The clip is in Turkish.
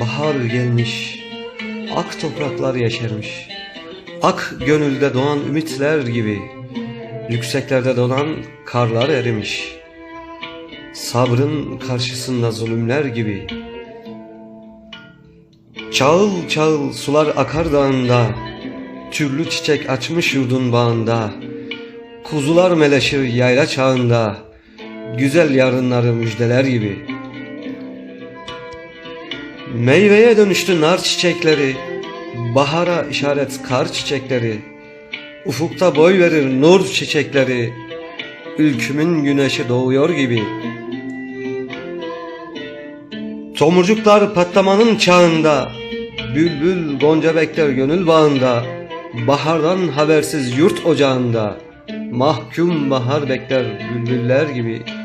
Bahar gelmiş, ak topraklar yeşermiş. Ak gönülde doğan ümitler gibi, yükseklerde donan karlar erimiş. Sabrın karşısında zulümler gibi. Çağıl çağıl sular akar dağında, türlü çiçek açmış yurdun bağında. Kuzular meleşir yayla çağında, güzel yarınları müjdeler gibi.'' Meyveye dönüştü nar çiçekleri, bahara işaret kar çiçekleri, ufukta boy verir nur çiçekleri, ülkümün güneşi doğuyor gibi. Tomurcuklar patlamanın çağında, bülbül gonca bekler gönül bağında, bahardan habersiz yurt ocağında, mahkum bahar bekler bülbüller gibi.''